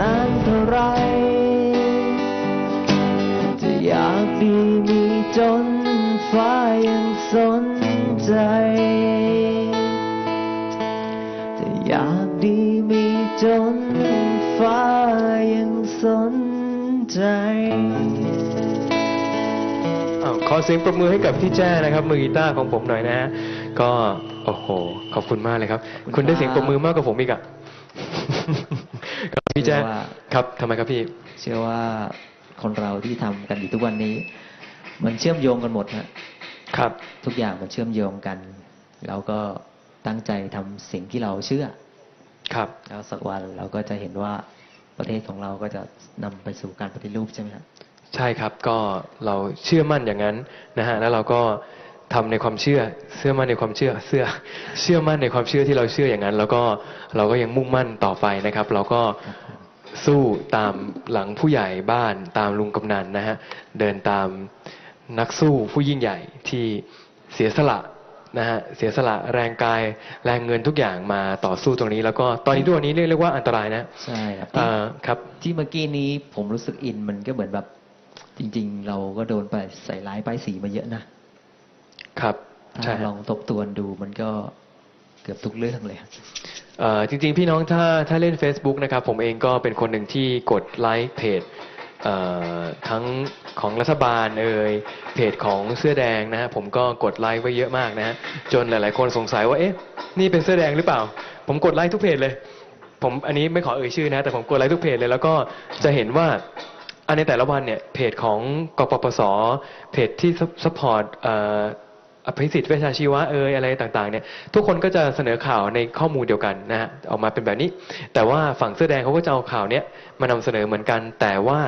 นานเท่าไรจะอยากดีมีจนฟ้ายังสนใจจะอยากดีมีจนฟ้ายังสนใจอ้าวขอเสียงปรบมือให้กับพี่แจ้นะครับ มือกีตาร์ของผมหน่อยนะฮะก็ โอ้โห ขอบคุณมากเลยครับ คุณคณได้เสียงปรบมือมากกว่าผมอีกอะครับ พี่แจ้เชื่อว่าครับทำไมครับพี่ เชื่อว่าคนเราที่ทำกันอยู่ทุกวันนี้ มันเชื่อมโยงกันหมดฮะครับ ทุกอย่างมันเชื่อมโยงกันแล้วก็ตั้งใจทำสิ่งที่เราเชื่อ ครับแล้วสักวันเราก็จะเห็นว่าประเทศของเราก็จะนำไปสู่การปฏิรูปใช่ไหมครับใช่ครับก็เราเชื่อมั่นอย่างนั้นนะฮะแล้วเราก็ ทำในความเชื่อเชื่อมั่นในความเชื่อเชื่อเชื่อมั่นในความเชื่อที่เราเชื่ออย่างนั้น แล้วก็เราก็ยังมุ่งมั่นต่อไปนะครับ เราก็สู้ตามหลังผู้ใหญ่บ้านตามลุงกำนันนะฮะเดินตามนักสู้ผู้ยิ่งใหญ่ที่เสียสละนะฮะเสียสละแรงกายแรงเงินทุกอย่างมาต่อสู้ตรงนี้ แล้วก็ตอนนี้ทุกวันนี้เรียกเรียกว่าอันตรายนะใช่ครับอ่าครับที่เมื่อกี้นี้ผมรู้สึกอินมันก็เหมือนแบบจริง ๆ เราก็โดนไปใส่ร้ายป้ายสีมาเยอะนะ ครับใช่ถ้าฮะลองทบทวนดูมันก็เกือบทุกเรื่องเลยครับเอ่อจริงๆ พี่น้องถ้าถ้าเล่น Facebook นะครับ ผมเองก็เป็นคนหนึ่งที่กดไลค์เพจเอ่อทั้งของรัฐบาลเอ่ยเพจของเสื้อแดงนะฮะผมก็กดไลค์ไว้เยอะมากนะฮะจนหลาย ๆ คนสงสัยว่าเอ๊ะนี่เป็นเสื้อแดงหรือเปล่า ผมกดไลค์ทุกเพจเลย ผมอันนี้ไม่ขอเอ่ยชื่อนะแต่ผมกดไลค์ทุกเพจเลย แล้วก็จะเห็นว่าอันในแต่ละวันเนี่ยเพจของกปปสเพจที่ซัพพอร์ตเอภิสิทธิ์เวชชาชีวะเอยอะไรต่างๆเนี่ยทุกคนก็จะเสนอข่าวในข้อมูลเดียวกันนะฮะออกมาเป็นแบบนี้ แต่ว่าฝั่งเสื้อแดงเขาก็จะเอาข่าวเนี้ยมานำเสนอเหมือนกัน แต่ว่า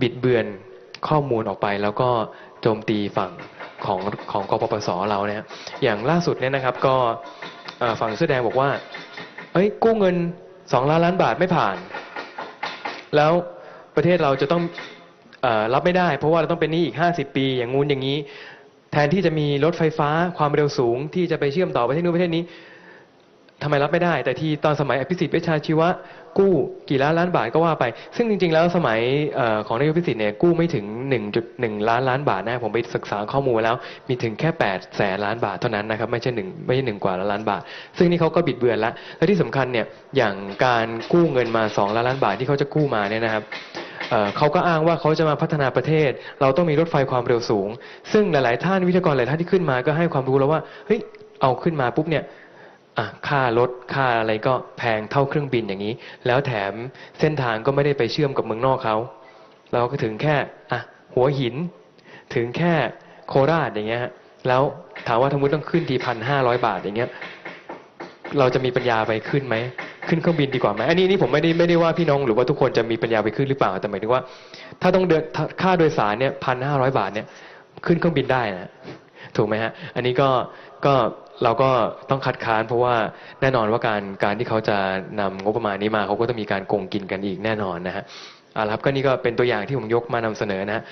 บิดเบือนข้อมูลออกไป แล้วก็โจมตีฝั่งของของกปปสเราเนี่ยอย่างล่าสุดเนี่ยนะครับก็ฝั่งเสื้อแดงบอกว่าเอ้ยกู้เงินสองล้านล้านบาทไม่ผ่าน แล้วประเทศเราจะต้องอรับไม่ได้ เพราะว่าเราต้องเป็นหนี้อีก 50 ปี อย่างงู้นอย่างนี้ แทนที่จะมีรถไฟฟ้าความเร็วสูง ที่จะไปเชื่อมต่อประเทศนู้นประเทศนี้ทำไมรับไม่ได้ แต่ที่ตอนสมัยอภิสิทธิ์เวชชาชีวะ กู้กี่ล้านล้านบาทก็ว่าไป ซึ่งจริง ๆ แล้วสมัยอของนายกอภิสิทธิ์เนี่ยกู้ไม่ถึง 1.1 ล้านล้านบาทนะผมไปศึกษาข้อมูลแล้วมีถึงแค่8แสนล้านบาทเท่านั้นนะครับไม่ใช่หนึ่งไม่ใช่หนึ่งกว่าล้านบาท ซึ่งนี่เขาก็บิดเบือนล้วและที่สำคัญเนี่ยอย่างการกู้เงินมา2ล้านล้านบาทที่เขาจะกู้มาเนี่ยนะครับ เขาก็อ้างว่าเขาจะมาพัฒนาประเทศ เราต้องมีรถไฟความเร็วสูง ซึ่งหลาย ๆ ท่านวิทยากรหลายท่านที่ขึ้นมาก็ให้ความรู้แล้วว่าเฮ้ยเอาขึ้นมาปุ๊บเนี่ยค่ารถค่าอะไรก็แพงเท่าเครื่องบินอย่างนี้ แล้วแถมเส้นทางก็ไม่ได้ไปเชื่อมกับเมืองนอกเขาเราก็ถึงแค่อะหัวหิน ถึงแค่โคราชอย่างเงี้ยแล้วถามว่าทั้งหมดต้องขึ้นทีพันห้าร้อยบาทอย่างเงี้ยเราจะมีปัญญาไปขึ้นไหม ขึ้นเครื่องบินดีกว่าไหมอันนี้นี่ผมไม่ได้ไม่ได้ว่าพี่น้องหรือว่าทุกคนจะมีปัญญาไปขึ้นหรือเปล่าแต่หมายถึงว่า ถ้าต้องเดินค่าโดยสารเนี่ยพันห้าร้อยบาทเนี่ยขึ้นเครื่องบินได้นะถูกไหมฮะอันนี้ก็ก็เราก็ต้องคัดค้าน เพราะว่าแน่นอนว่าการการที่เขาจะนำงบประมาณนี้มาเขาก็ต้องมีการโกงกินกันอีกแน่นอนนะฮะเอาละครับก็นี่ก็เป็นตัวอย่างที่ผมยกมานำเสนอนะฮะ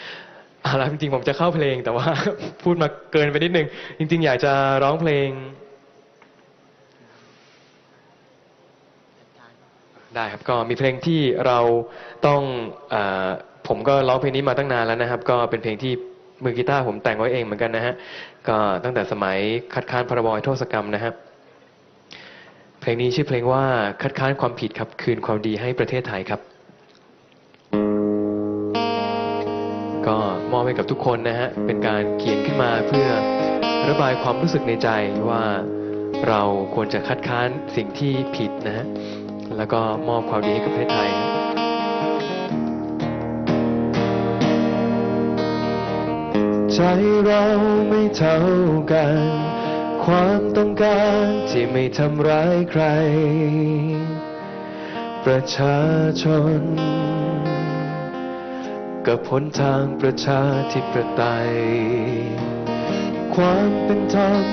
เอาละจริงๆผมจะเข้าเพลงแต่ว่าพูดมาเกินไปนิดนึง จริง ๆ อยากจะร้องเพลง ได้ครับก็มีเพลงที่เราต้องออผมก็ร้องเพลงนี้มาตั้งนานแล้วนะครับ ก็เป็นเพลงที่มือกีตาร์ผมแต่งไว้เองเหมือนกันนะฮะก็ตั้งแต่สมัยคัดค้านพรบโทษกรรมนะครับเพลงนี้ชื่อเพลงว่าคัดค้านความผิดครับ คืนความดีให้ประเทศไทยครับ ก็มอบให้กับทุกคนนะฮะเป็นการเขียนขึ้นมาเพื่อระบายความรู้สึกในใจว่าเราควรจะคัดค้านสิ่งที่ผิดนะฮะ แล้วก็มอบความดีให้กับประเทศไทยใจเราไม่เท่ากัน ความต้องการที่ไม่ทำร้ายใคร ประชาชน กับหนทางประชาธิปไตย ความเป็นธรรม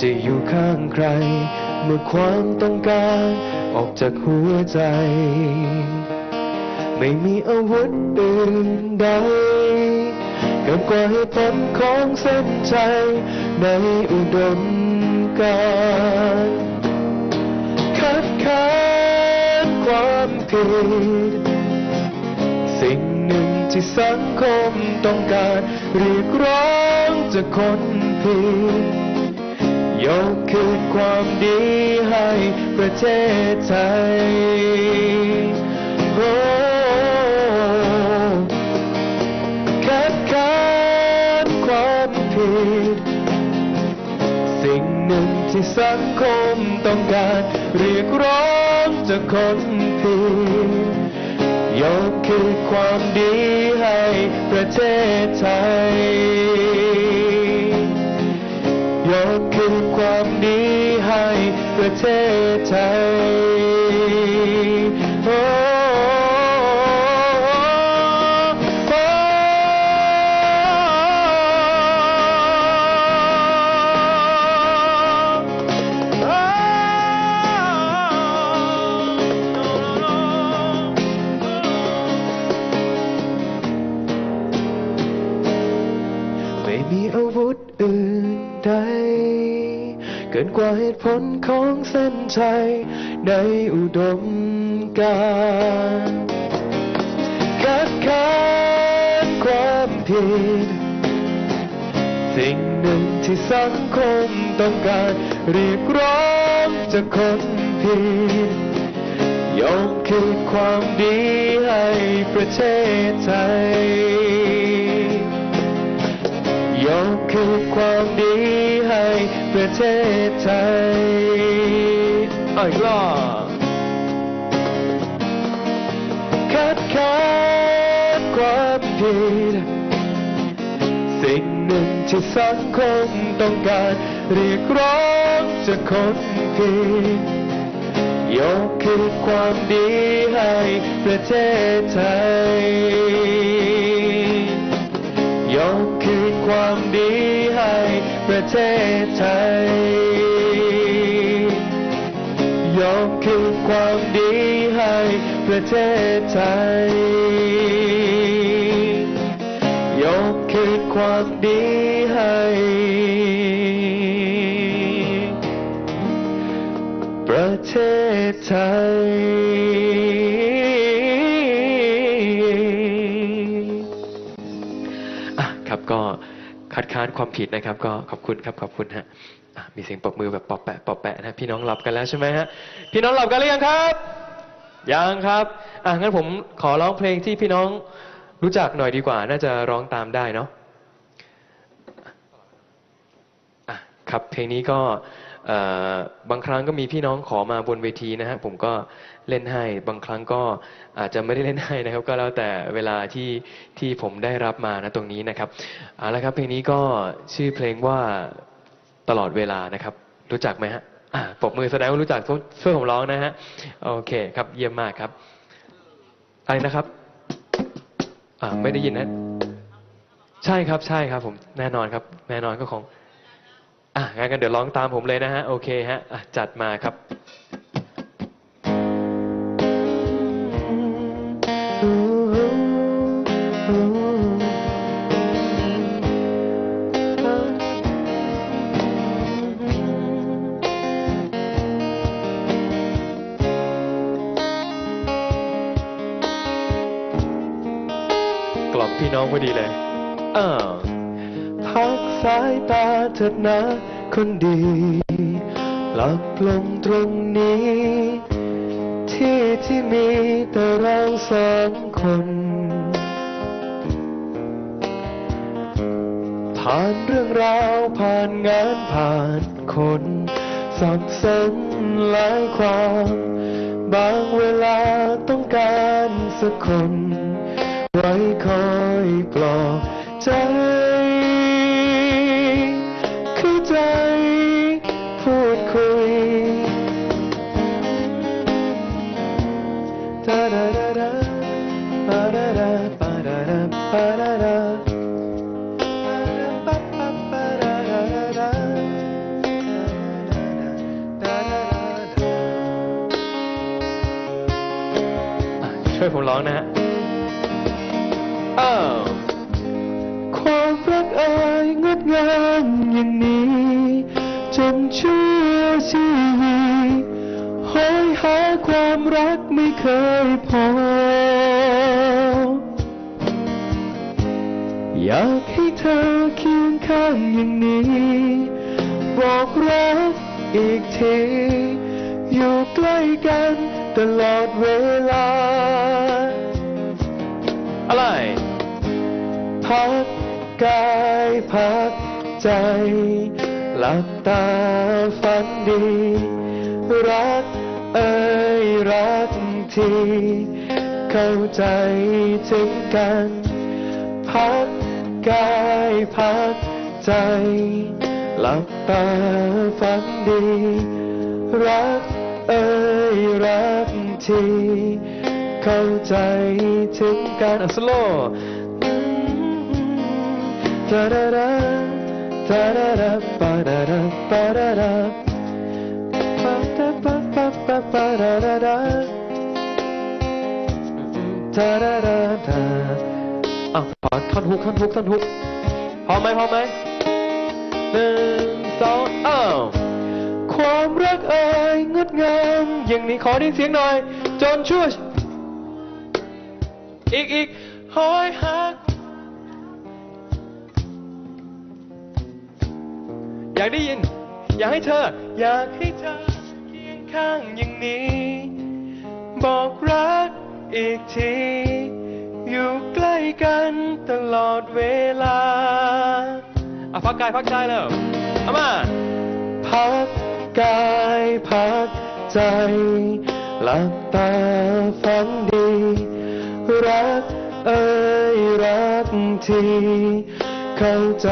จะอยู่ข้างใคร เมื่อความต้องการออกจากหัวใจ ไม่มีอาวุธอื่นใดเกินกว่าเหตุผลของเส้นใจในอุดมการคัดค้านความผิดสิ่งหนึ่งที่สังคมต้องการเรียกร้องจากคนผิด ยกคืนความดีให้ประเทศไทยโอ้คัดค้านความผิด สิ่งหนึ่งที่สังคมต้องการเรียกร้องจากคนผิดยกคือความดีให้ประเทศไทย ยกขึ้นความดีให้ประเทศไทย กินกว่าเหตุผลของเส้นชัยในอุดมการณ์คัดค้านความผิด สิ่งหนึ่งที่สังคมต้องการเรียกร้องจากคนผิดยกคือความดีให้ประเทศไทย ยกคือความดีให้ประเทศไทยเอาอีกรอบคัดค้านความผิดสิ่งหนึ่งที่สังคมต้องการเรียกร้องจากคนผิดยกคือความดีให้ประเทศไทยยก คืนความดีให้ประเทศไทย ยกคืนความดีให้ประเทศไทยยกคืนความดีให้ประเทศไทยอะครับก็ คัดค้านความผิดนะครับ ก็ขอบคุณครับขอบคุณฮะมีเสียงปรบมือแบบปอบแปะปอบแปะนะพี่น้องหลับกันแล้วใช่ไหมฮะพี่น้องหลับกันหรือยังครับยังครับอะงั้นผมขอร้องเพลงที่พี่น้องรู้จักหน่อยดีกว่า น่าจะร้องตามได้เนาะอะครับเพลงนี้ก็ บางครั้งก็มีพี่น้องขอมาบนเวทีนะฮะผมก็เล่นให้ บางครั้งก็อาจจะไม่ได้เล่นให้นะครับ ก็แล้วแต่เวลาที่ที่ผมได้รับมานะตรงนี้นะครับเอาละครับเพลงนี้ก็ชื่อเพลงว่าตลอดเวลานะครับ รู้จักไหมฮะปรบมือแสดงว่ารู้จักช่วยผมร้องนะฮะโอเคครับเยี่ยมมากครับอะไรนะครับไม่ได้ยินนะ ใช่ครับใช่ครับผมแน่นอนครับ แน่นอนก็ของ อะงั้นกันเดี๋ยวร้องตามผมเลยนะฮะ โอเคฮะะจัดมาครับ แต่เราสองคน ผ่านเรื่องราวผ่านงานผ่านคนสับสนหลายความ บางเวลาต้องการสักคน ไว้คอยปลอบใจ ช่วยผมร้องนะฮะอ้าวความรักอายงดงามอย่างนี้จนชั่วชีวิตหอยหาความรักไม่เคยพอ อยากให้เธอเคียงข้างอย่างนี้ บอกรักอีกที อยู่ใกล้กัน ตลอดเวลา อะไร พักกายพักใจ หลับตาฝันดี รักเอ่ยรักที เข้าใจถึงกัน พักกายพักใจ หลับตาฝันดี รัก เอ่ยรักทีเข้าใจถึงกันสโลตาดาดาตาดาดาปาดาดาปาดาดาปาดาปาปาปาปาดาดาดาตาดาดาดาอะขอท่อนฮุกท่อนฮุกท่อนฮุกพร้อมไหมพร้อมไหมหนึ่งสองอ้าว ความรักเอ่ยงดงามอย่างนี้ขอได้เสียงหน่อย จนชั่วอีกอีกหอยหัก อยากได้ยิน อยากให้เธอ อยากให้เธอเคียงข้างอย่างนี้ บอกรักอีกที อยู่ใกล้กันตลอดเวลาอะพักกายพักใจแล้วเอามาพัก กายพักใจ หลับตาฝันดี รักเอ่ยรักที เข้าใจ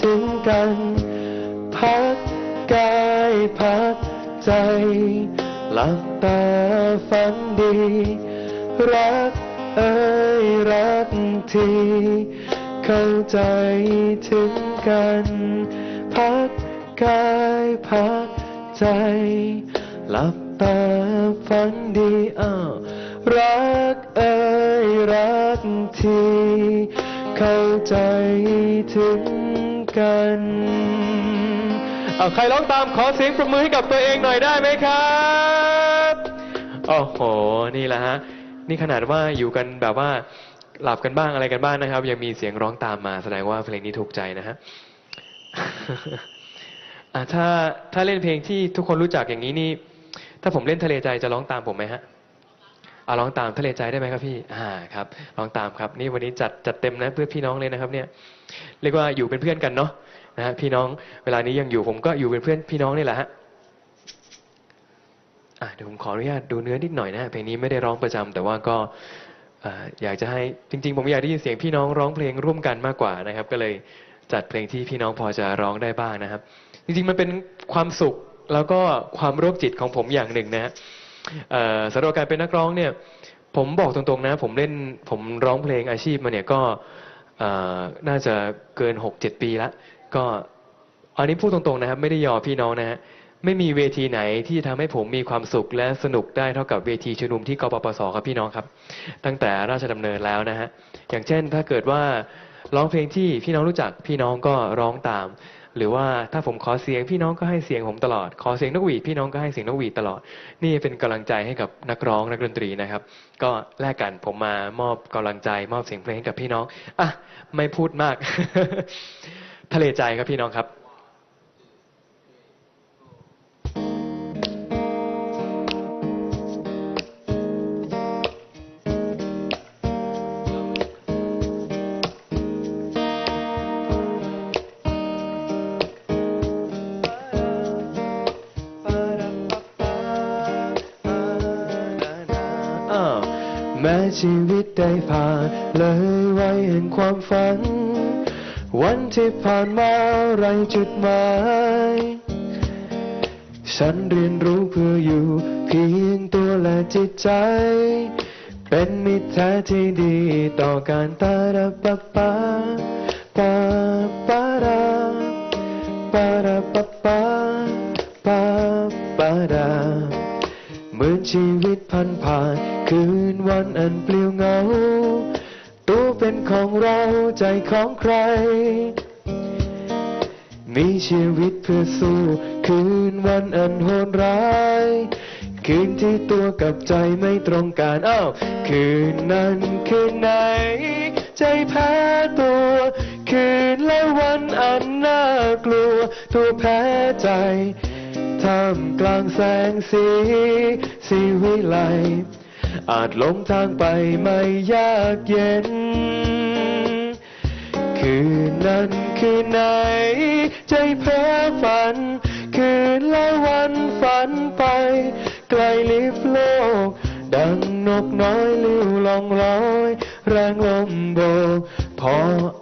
ถึงกัน พักกายพักใจ หลับตาฝันดี รักเอ่ยรักที เข้าใจถึงกัน พักกายพัก ใจ หลับตาฝันดีอ้าวรักเอ่ยรักที เข้าใจถึงกันเอาใครร้องตามขอเสียงปรบมือให้กับตัวเองหน่อยได้ไหมครับโอ้โห นี่แหละฮะ นี่ขนาดว่าอยู่กันแบบว่าหลับกันบ้างอะไรกันบ้างนะครับ ยังมีเสียงร้องตามมาแสดงว่าเพลงนี้ถูกใจนะฮะ อะถ้าถ้าเล่นเพลงที่ทุกคนรู้จักอย่างนี้นี่ ถ้าผมเล่นทะเลใจจะร้องตามผมไหมฮะเอาร้องตามทะเลใจได้ไหมครับพี่อ่าครับร้องตามครับ นี่วันนี้จัดจัดเต็มนะเพื่อพี่น้องเลยนะครับ เนี่ย เรียกว่าอยู่เป็นเพื่อนกันเนาะนะฮะพี่น้องเวลานี้ยังอยู่ผมก็อยู่เป็นเพื่อนพี่น้องนี่แหละฮะอะเดี๋ยวผมขออนุญาตดูเนื้อนิดหน่อยนะเพลงนี้ไม่ได้ร้องประจำแต่ว่าก็อยากจะให้จริง ๆ ผมอยากได้ยินเสียงพี่น้องร้องเพลงร่วมกันมากกว่านะครับ ก็เลยจัดเพลงที่พี่น้องพอจะร้องได้บ้างนะครับ จริงๆ มันเป็นความสุขแล้วก็ความโรคจิตของผมอย่างหนึ่งนะฮะสำหรับการเป็นนักร้องเนี่ย ผมบอกตรงๆนะ ผมเล่นผมร้องเพลงอาชีพมาเนี่ยก็น่าจะเกินหกเจ็ดปีละก็อันนี้พูดตรงๆนะครับ ไม่ได้ยอพี่น้องนะฮะไม่มีเวทีไหนที่ทำให้ผมมีความสุขและสนุกได้เท่ากับเวทีชุมนุมที่กปปสครับพี่น้องครับ ตั้งแต่ราชดำเนินแล้วนะฮะอย่างเช่นถ้าเกิดว่าร้องเพลงที่พี่น้องรู้จักพี่น้องก็ร้องตาม หรือว่าถ้าผมขอเสียงพี่น้องก็ให้เสียงผมตลอด ขอเสียงนกหวีดพี่น้องก็ให้เสียงนกหวีดตลอด นี่เป็นกำลังใจให้กับนักร้องนักดนตรีนะครับ ก็แลกกันผมมามอบกำลังใจ มอบเสียงเพลงให้กับพี่น้องอะไม่พูดมาก ทะเลใจครับพี่น้องครับ แม้ชีวิตได้ผ่านเลยไว้แห่งความฝัน วันที่ผ่านมาไรจุดหมาย ฉันเรียนรู้เพื่ออยู่เพียงตัวและจิตใจ เป็นมิตรแท้ที่ดีต่อการตาดาปะปาปาปาดาปาดา เมือนชีวิตพันผ่าน คืนวันอันเปลี่ยวเงา ตัวเป็นของเราใจของใคร มีชีวิตเพื่อสู้ คืนวันอันโหดร้าย คืนที่ตัวกับใจไม่ตรงกันอ้าวคืนนั้นคืนไหน ใจแพ้ตัว คืนและวันอันน่ากลัว ตัวแพ้ใจ ท่ามกลางแสงสีสีวิไล อาจหลงทางไปไม่ยากเย็น คืนนั้นคืนไหน ใจเพ้อฝัน คืนและวันฝันไป ไกลลิบโลก ดังนกน้อยลิ้วลองลอย แรงลมโบกพอ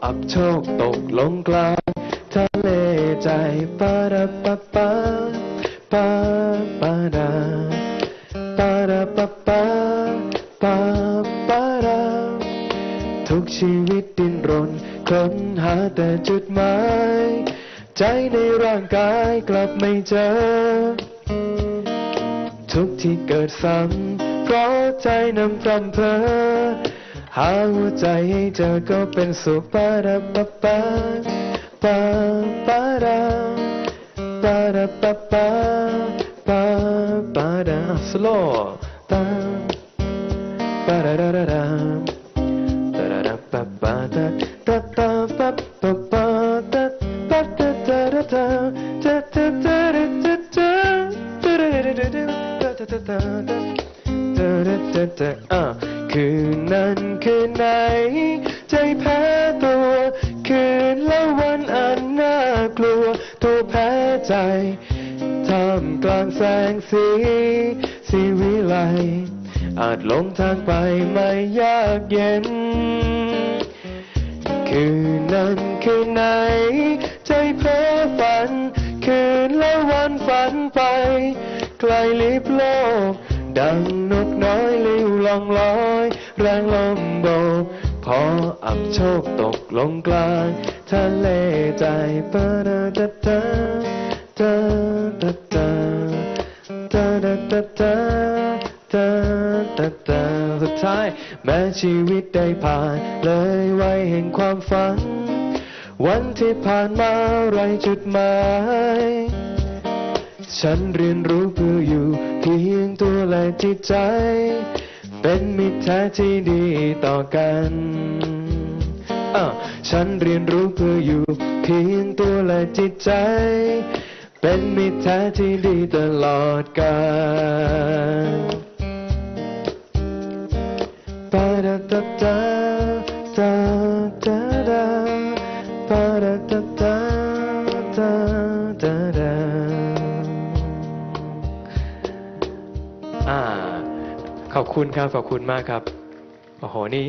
อับโชคตกลงกลางทะเลใจปาราปะปา ปาปาดาปาราปะปาปาปาดาทุกชีวิตดิ้นรนค้นหาแต่จุดหมาย ใจในร่างกายกลับไม่เจอ ทุกที่เกิดซ้ำเพราะใจนำพรำเพอหาหัวใจให้เจอก็เป็นสุขปาราปะปาปาปารา ปาราปะปาปาปาราสโลปาปาราราราราคืนนั้นคืนไหนใจแพ้ตัว แสงสีสีวิไลอาจหลงทางไปไม่ยากเย็น คืนนั้นคืนไหน ใจเพ้อฝัน คืนและวันฝันไป ไกลลิบโลก ดังนกน้อยลิ้วลองลอย แรงลมโบกพออับโชคตกลงกลางทะเลใจปะดาดาดาดาาดาดาดาดาดาสุดท้าย แม้ชีวิตได้ผ่านเลยไว้แห่งความฝัน วันที่ผ่านมาไรจุดหมายฉันเรียนรู้เพื่ออยู่เพียงตัวและจิตใจ เป็นมิตรแท้ที่ดีต่อกันอ้าวฉันเรียนรู้เพื่ออยู่เพียงตัวและจิตใจ เป็นมิตรแท้ที่ดีตลอดกาลปาดาดาดาดาดาดาปาดาดาดาดาดาดาอ่า ขอบคุณครับ ขอบคุณมากครับ โอ้โห นี่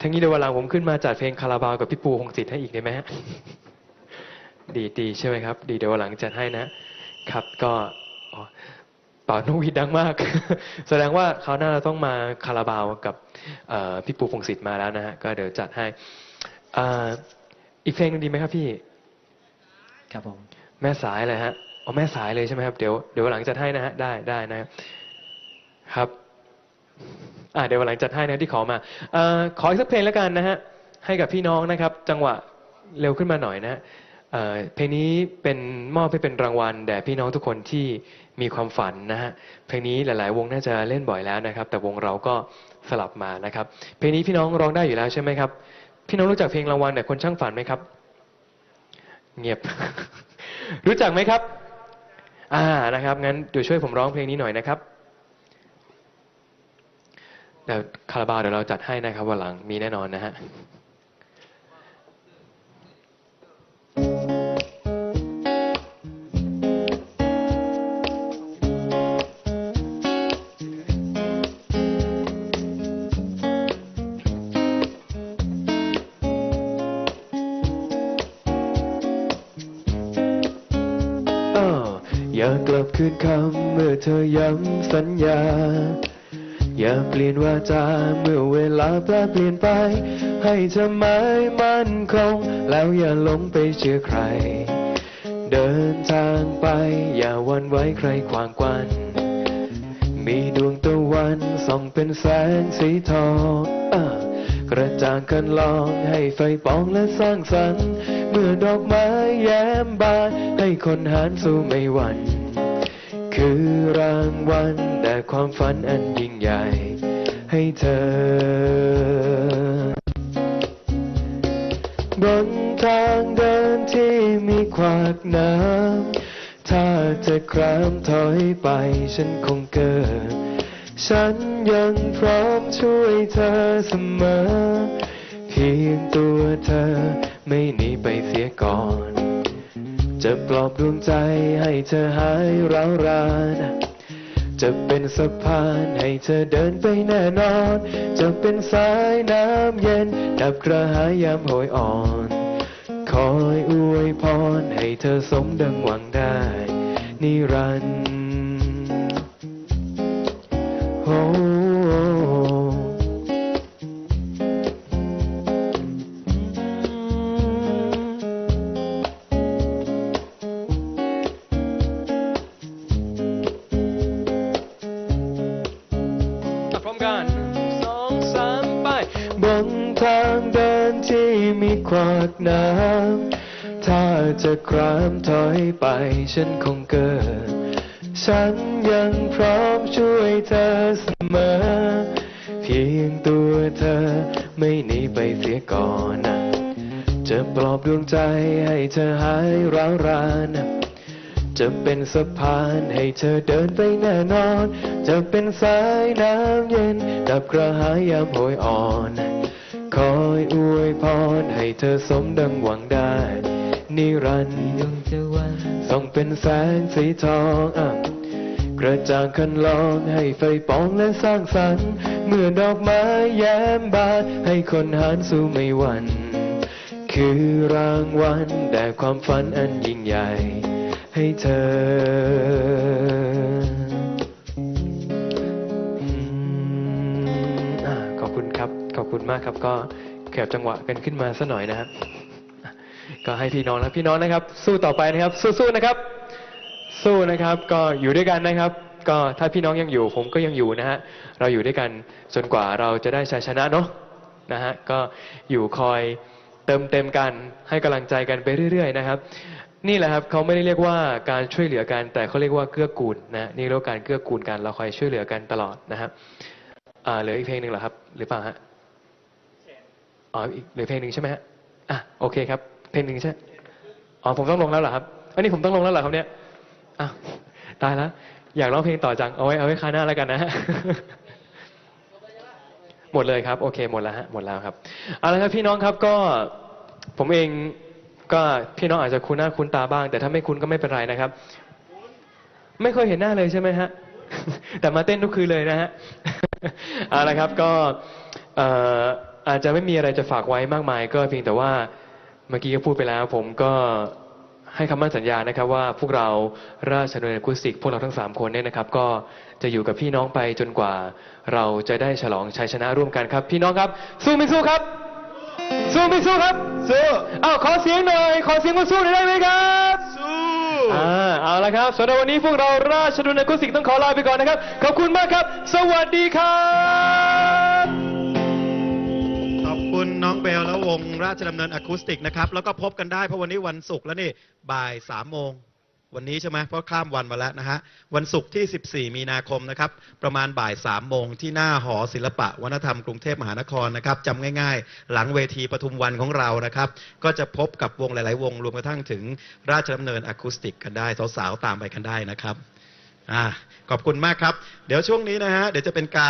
ทั้งนี้เดี๋ยววันหลังผมขึ้นมาจัดเพลงคาราบาวกับพี่ปูพงศิษฐ์ให้อีกได้ไหมฮะ ดีดีใช่ไหมครับ ดีเดี๋ยววันหลังจัดให้นะครับก็อ๋อเป่านกหวีดดังมาก แสดงว่าเขาวหน้าเราต้องมาคาราบาวกับเอ่อพี่ปูพงศิษฐ์มาแล้วนะฮะก็เดี๋ยวจัดให้อ่าอีกเพลงหนึงดีไหมครับพี่ ครับผมแม่สายเลยฮะเอาแม่สายเลยใช่ไหมครับเดี๋ยวเดี๋ยววันหลังจัดให้นะฮะได้ได้นะครับครับอ่าเดี๋ยววันหลังจัดให้นะที่ขอมาเอ่อขออีกสักเพลงแล้วกันนะฮะให้กับพี่น้องนะครับ จังหวะเร็วขึ้นมาหน่อยนะฮะ เเพลงนี้เป็นมอบให้เป็นรางวัลแด่พี่น้องทุกคนที่มีความฝันนะฮะเพลงนี้หลาย ๆ วงน่าจะเล่นบ่อยแล้วนะครับ แต่วงเราก็สลับมานะครับ เพลงนี้พี่น้องร้องได้อยู่แล้วใช่ไหมครับ พี่น้องรู้จักเพลงรางวัลแต่คนช่างฝันไหมครับ เงียบ รู้จักไหมครับ อ่านะครับงั้นเดี๋ยวช่วยผมร้องเพลงนี้หน่อยนะครับเดี๋ยวคาราบาเดี๋ยวเราจัดให้นะครับวันหลังมีแน่นอนนะฮะ คืนคำเมื่อเธอย้ำสัญญา อย่าเปลี่ยนวาจาเมื่อเวลาแปรเปลี่ยนไป ให้เธอหมายมั่นคง แล้วอย่าหลงไปเชื่อใคร เดินทางไป อย่าวันไว้ใครขวางกวันมีดวงตะวันส่องเป็นแสงสีทองกระจ่างกันลองให้ไฟปองและสร้างสรรค์ เมื่อดอกไม้แย้มบานให้คนหานสู้ไม่หวั่น คือรางวัลแต่ความฝันอันยิ่งใหญ่ ให้เธอบนทางเดินที่มีความวักน้ำถ้าจะครามถอยไปฉันคงเกิด ฉันยังพร้อมช่วยเธอเสมอ เพียงตัวเธอไม่หนีไปเสียก่อน จะปลอบดวงใจให้เธอหายร้าวรานจะเป็นสะพานให้เธอเดินไปแน่นอน จะเป็นสายน้ำเย็น ดับกระหายยามโหยอ่อน คอยอวยพรให้เธอสมดังหวังได้ นิรันดร์ พร้อมกันสองสามไป บนทางเดินที่มีขวากน้ำ ถ้าจะครามถอยไปฉันคงเกิด ฉันยังพร้อมช่วยเธอเสมอ เพียงตัวเธอไม่หนีไปเสียก่อนนะจะปลอบดวงใจให้เธอหายร้าวราน จะเป็นสะพานให้เธอเดินไปแน่นอน จะเป็นสายน้ำเย็น ดับกระหายยามโหยอ่อน คอยอวยพรให้เธอสมดังหวังได้ นิรันดร์ส่องเป็นแสงสีทองอะกระจ่างคันลองให้ไฟปองและสร้างสรรค์ เมื่อดอกไม้แย้มบานให้คนหานสู้ไม่หวั่นคือรางวัลแด่ความฝันอันยิ่งใหญ่ ให้เธอ ขอบคุณครับ ขอบคุณมากครับ ก็แขบจังหวะกันขึ้นมาสัหน่อยนะครับ ก็ให้พี่น้องนะพี่น้องนะครับ สู้ต่อไปนะครับ สู้ๆนะครับ สู้นะครับ ก็อยู่ด้วยกันนะครับ ก็ถ้าพี่น้องยังอยู่ ผมก็ยังอยู่นะฮะ เราอยู่ด้วยกันจนกว่าเราจะได้ชัยชนะเนาะ นะฮะ ก็อยู่คอยเติมเต็มกัน ให้กำลังใจกันไปเรื่อย ๆ นะครับ นี่แหละครับเขาไม่ได้เรียกว่าการช่วยเหลือกัน แต่เขาเรียกว่าเกื้อกูลนะนี่เรียกว่าการเกื้อกูลกันเราคอยช่วยเหลือกันตลอดนะครับอ่าเหลืออีกเพลงหนึ่งเหรอครับ หรือเปล่าฮะอ๋ออีกเหลือเพลงหนึ่งใช่ไหมฮะอะโอเคครับ เพลงหนึ่งใช่อ๋อผมต้องลงแล้วเหรอครับอันนี้ผมต้องลงแล้วเหรอครับเนี่ยอ้าวตายแล้วอยากร้องเพลงต่อจังเอาไว้เอาไว้คราวหน้าแล้วกันนะฮะหมดเลยครับ โอเคหมดแล้วฮะหมดแล้วครับเอาละครับพี่น้องครับก็ผมเอง ก็พี่น้องอาจจะคุ้นหน้าคุ้นตาบ้าง แต่ถ้าไม่คุ้นก็ไม่เป็นไรนะครับ ไม่เคยเห็นหน้าเลยใช่ไหมฮะ แต่มาเต้นทุกคืนเลยนะฮะเอาละครับก็อาจจะไม่มีอะไรจะฝากไว้มากมาย ก็เพียงแต่ว่าเมื่อกี้ก็พูดไปแล้ว ผมก็ให้คำมั่นสัญญานะครับว่าพวกเราราชดำเนินกุสิกพวกเราทั้งสามคนเนี่ยนะครับ ก็จะอยู่กับพี่น้องไปจนกว่า เราจะได้ฉลองชัยชนะร่วมกันครับ พี่น้องครับ สู้ไม่สู้ครับ สู้ไม่สู้ครับ สู้อ้าวขอเสียงหน่อย ขอเสียงมาสู้หน่อยได้ไหมครับสู้อ่าเอาละครับสำหรับวันนี้พวกเราราชดำเนินกุสิกต้องขอลาไปก่อนนะครับ ขอบคุณมากครับ สวัสดีครับขอบคุณน้องเบลและวงราชดำเนินอะคูสติกนะครับ แล้วก็พบกันได้เพราะวันนี้วันศุกร์แล้วนี่บ่ายสามโมง วันนี้ใช่ไหมเพราะข้ามวันมาแล้วนะฮะวันศุกร์ที่ 14 มีนาคมนะครับประมาณบ่ายสามโมงที่หน้าหอศิลปะวัฒนธรรมกรุงเทพมหานครนะครับจำง่ายๆ หลังเวทีปทุมวันของเรานะครับ ก็จะพบกับวงหลาย ๆ วงรวมกระทั่งถึงราชดำเนินอะคูสติกกันได้สาวๆตามไปกันได้นะครับอ่าขอบคุณมากครับ เดี๋ยวช่วงนี้นะฮะเดี๋ยวจะเป็นการ